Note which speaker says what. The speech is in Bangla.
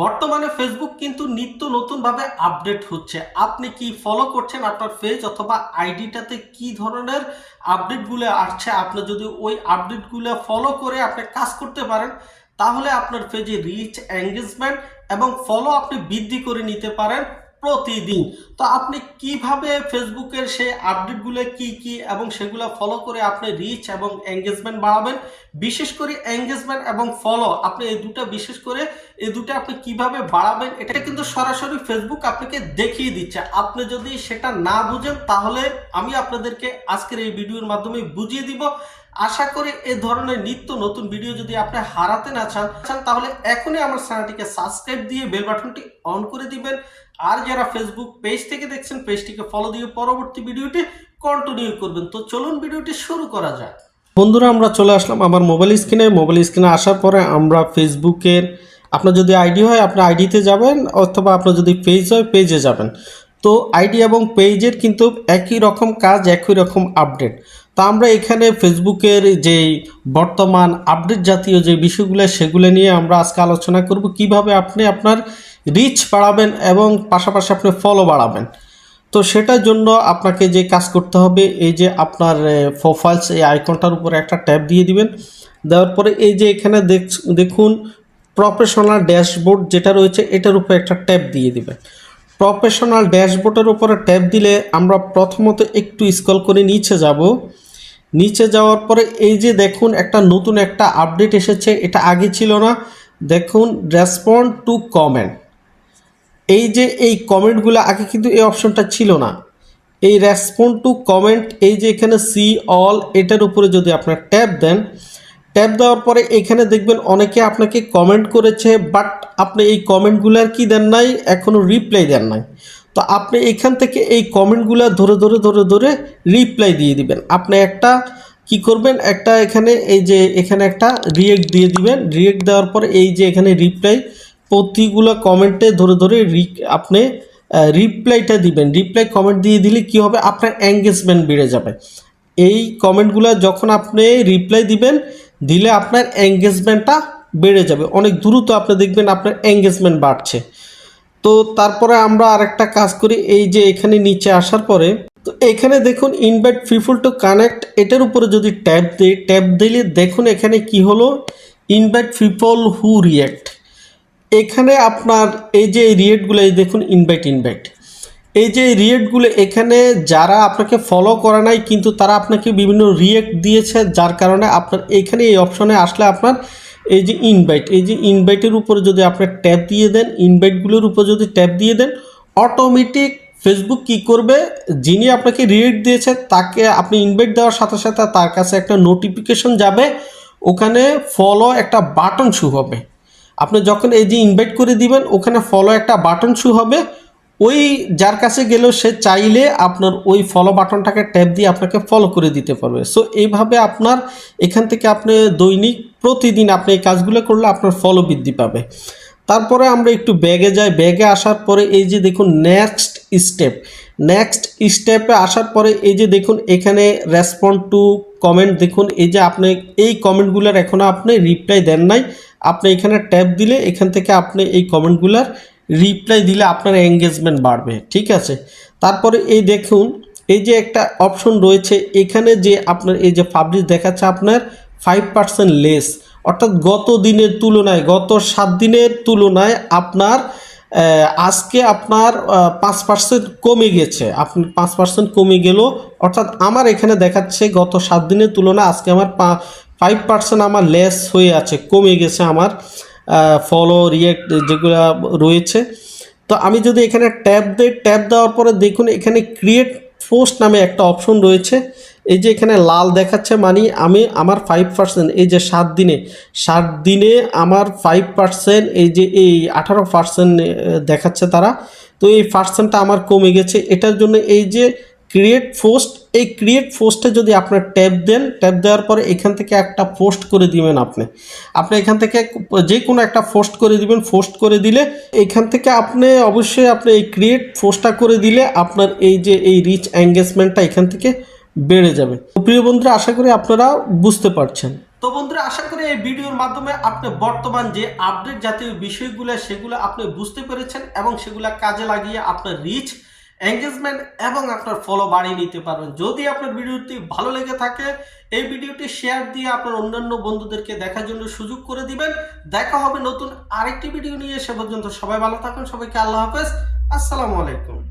Speaker 1: বর্তমানে ফেসবুক কিন্তু নিত্য নতুনভাবে আপডেট হচ্ছে। আপনি কি ফলো করছেন আপনার পেজ অথবা আইডিটাতে কি ধরনের আপডেটগুলো আসছে? আপনি যদি ওই আপডেটগুলো ফলো করে আপনি কাজ করতে পারেন, তাহলে আপনার পেজে রিচ এঙ্গেজমেন্ট এবং ফলো আপনি বৃদ্ধি করে নিতে পারেন। প্রতিদিন। তো আপনি কীভাবে ফেসবুকের সেই আপডেটগুলো কি কি এবং সেগুলো ফলো করে আপনি রিচ এবং এঙ্গেজমেন্ট বাড়াবেন? বিশেষ করে এঙ্গেজমেন্ট এবং ফলো আপনি এই দুটো বিশেষ করে এই দুটো আপনি কীভাবে বাড়াবেন, এটা কিন্তু সরাসরি ফেসবুক আপনাকে দেখিয়ে দিচ্ছে। আপনি যদি সেটা না বুঝেন, তাহলে আমি আপনাদেরকে আজকের এই ভিডিওর মাধ্যমে বুঝিয়ে দিব। আশা করি এ ধরনের নিত্য নতুন ভিডিও যদি আপনি হারাতে না চান চান তাহলে এখনই আমার চ্যানেলটিকে সাবস্ক্রাইব দিয়ে বেল বাটনটি অন করে দিবেন। আর যারা ফেসবুক পেজ থেকে দেখছেন পেজটিকে ফলো দিয়ে পরবর্তী ভিডিওটি কন্টিনিউ করবেন। তো চলুন ভিডিওটি শুরু করা যাক। বন্ধুরা, আমরা চলে আসলাম আমার মোবাইল স্ক্রিনে মোবাইল স্ক্রিনে আসার পরে আমরা ফেসবুকের আপনার যদি আইডি হয়, আপনি আইডিতে যাবেন, অথবা আপনার যদি পেজ হয় পেজে যাবেন। তো আইডি এবং পেজের কিন্তু একই রকম কাজ, একই রকম আপডেট। তো আমরা এখানে ফেসবুকের যে বর্তমান আপডেট জাতীয় যে বিষয়গুলো, সেগুলো নিয়ে আমরা আজকে আলোচনা করব। কীভাবে আপনি আপনার রিচ বাড়াবেন এবং পাশাপাশি আপনি ফলো বাড়াবেন। তো সেটার জন্য আপনাকে যে কাজ করতে হবে, এই যে আপনার প্রোফাইলস এই আইকনটার উপরে একটা ট্যাব দিয়ে দিবেন। দেওয়ার পরে এই যে এখানে দেখ- দেখুন প্রফেশনাল ড্যাশবোর্ড যেটা রয়েছে, এটার উপরে একটা ট্যাব দিয়ে দিবেন। প্রফেশনাল ড্যাশবোর্ডের উপরে ট্যাপ দিলে আমরা প্রথমত একটু স্কল করে নিচে যাব। নিচে যাওয়ার পরে এই যে দেখুন, একটা নতুন একটা আপডেট এসেছে, এটা আগে ছিল না। দেখুন, রেসপন্ড টু কমেন্ট। এই যে এই কমেন্টগুলো আগে কিন্তু এই অপশনটা ছিল না। এই রেসপন্ড টু কমেন্ট, এই যে এখানে সি অল এটার উপরে যদি আপনার ট্যাপ দেন ট্যাব দেওয়ার পরে এখানে দেখবেন অনেকে আপনাকে কমেন্ট করেছে বাট আপনি এই কমেন্টগুলোর কি দেন নাই এখনও রিপ্লাই দেন নাই। তো আপনি এখান থেকে এই কমেন্টগুলো ধরে ধরে ধরে ধরে রিপ্লাই দিয়ে দিবেন। আপনি একটা কি করবেন, একটা এখানে এই যে এখানে একটা রিয়েক্ট দিয়ে দিবেন। রিয়েক্ট দেওয়ার পরে এই যে এখানে রিপ্লাই প্রতিগুলো কমেন্টে ধরে ধরে রি আপনি রিপ্লাইটা দিবেন। রিপ্লাই কমেন্ট দিয়ে দিলে কি হবে? আপনার এঙ্গেজমেন্ট বেড়ে যাবে। এই কমেন্টগুলো যখন আপনি রিপ্লাই দিবেন দিলে আপনার এঙ্গেজমেন্টটা বেড়ে যাবে। অনেক দ্রুত আপনি দেখবেন আপনার এঙ্গেজমেন্ট বাড়ছে। তো তারপরে আমরা আরেকটা কাজ করি, এই যে এখানে নিচে আসার পরে, তো এখানে দেখুন ইনভাইট পিপুল টু কানেক্ট এটার উপরে যদি ট্যাপ দিই ট্যাপ দিলে দেখুন এখানে কি হলো? ইনভাইট পিপল হু রিয়েক্ট এখানে আপনার এই যে রিয়েটগুলো এই দেখুন ইনভাইট ইনভাইট এই যে রিয়েক্টগুলো এখানে যারা আপনাকে ফলো করে নাই, কিন্তু তারা আপনাকে বিভিন্ন রিয়েক্ট দিয়েছে, যার কারণে আপনার, এখানে এই অপশনে আসলে আপনার এই যে ইনভাইট এই যে ইনভাইটের উপরে যদি আপনার ট্যাপ দিয়ে দেন ইনভাইটগুলোর উপর যদি ট্যাপ দিয়ে দেন অটোমেটিক ফেসবুক কি করবে? যিনি আপনাকে রিয়েক্ট দিয়েছে, তাকে আপনি ইনভাইট দেওয়ার সাথে সাথে তার কাছে একটা নোটিফিকেশন যাবে, ওখানে ফলো একটা বাটন শু হবে। আপনি যখন এই যে ইনভাইট করে দিবেন, ওখানে ফলো একটা বাটন শু হবে ওই যার কাছে গেলেও সে চাইলে আপনার ওই ফলো বাটনটাকে ট্যাপ দিয়ে আপনাকে ফলো করে দিতে পারবে। সো এইভাবে আপনার এখান থেকে আপনি দৈনিক, প্রতিদিন আপনি এই কাজগুলো করলে আপনার ফলো বৃদ্ধি পাবে। তারপরে আমরা একটু ব্যাগে যাই। ব্যাগে আসার পরে এই যে দেখুন নেক্সট স্টেপ নেক্সট স্টেপে আসার পরে এই যে দেখুন এখানে রেসপন্ড টু কমেন্ট দেখুন, এই যে আপনি এই কমেন্টগুলোর এখনও আপনি রিপ্লাই দেন নাই। আপনি এখানে ট্যাপ দিলে এখান থেকে আপনি এই কমেন্টগুলোর রিপ্লাই দিলে আপনার এঙ্গেজমেন্ট বাড়বে, ঠিক আছে? তারপরে এই দেখুন, এই যে একটা অপশন রয়েছে, এখানে যে আপনার, এই যে পাবলিশ দেখাচ্ছে আপনার ফাইভ পার্সেন্ট লেস অর্থাৎ গত দিনের তুলনায়, গত সাত দিনের তুলনায় আপনার আজকে আপনার পাঁচ পার্সেন্ট কমে গেছে, আপনি পাঁচ পার্সেন্ট কমে গেল, অর্থাৎ আমার এখানে দেখাচ্ছে গত সাত দিনের তুলনায় আজকে আমার ফাইভ পার্সেন্ট আমার লেস হয়ে আছে, কমে গেছে আমার ফলো রিয়েক্ট যেগুলো রয়েছে। তো আমি যদি এখানে ট্যাব দিই ট্যাব দেওয়ার পরে দেখুন এখানে ক্রিয়েট পোস্ট নামে একটা অপশন রয়েছে। এই যে এখানে লাল দেখাচ্ছে মানে আমি আমার ফাইভ পার্সেন্ট এই যে সাত দিনে সাত দিনে আমার ফাইভ পার্সেন্ট এই যে এই আঠারো পার্সেন্ট দেখাচ্ছে তারা। তো এই পার্সেন্টটা আমার কমে গেছে। এটার জন্য এই যে ক্রিয়েট পোস্ট এই ক্রিয়েট পোস্টে যদি আপনার ট্যাব দেন ট্যাব দেওয়ার পরে এখান থেকে একটা পোস্ট করে দিবেন আপনি। আপনি এখান থেকে যে কোনো একটা পোস্ট করে দিবেন পোস্ট করে দিলে এখান থেকে আপনি অবশ্যই আপনি এই ক্রিয়েট পোস্টটা করে দিলে আপনার এই যে এই রিচ এঙ্গেজমেন্টটা এখান থেকে বেড়ে যাবে। প্রিয় বন্ধুরা, আশা করি আপনারা বুঝতে পারছেন। তো বন্ধুরা, আশা করি এই ভিডিওর মাধ্যমে আপনি বর্তমান যে আপডেট জাতীয় বিষয়গুলো, সেগুলো আপনি বুঝতে পেরেছেন এবং সেগুলো কাজে লাগিয়ে আপনার রিচ এঙ্গেজমেন্ট এবং আপনার ফলো বাড়িয়ে নিতে পারবেন। যদি আপনার ভিডিওটি ভালো লেগে থাকে, এই ভিডিওটি শেয়ার দিয়ে আপনার অন্যান্য বন্ধুদেরকে দেখার জন্য সুযোগ করে দিবেন। দেখা হবে নতুন আরেকটি ভিডিও নিয়ে। সে পর্যন্ত সবাই ভালো থাকুন, সবাইকে আল্লাহ হাফেজ। আসসালামু আলাইকুম।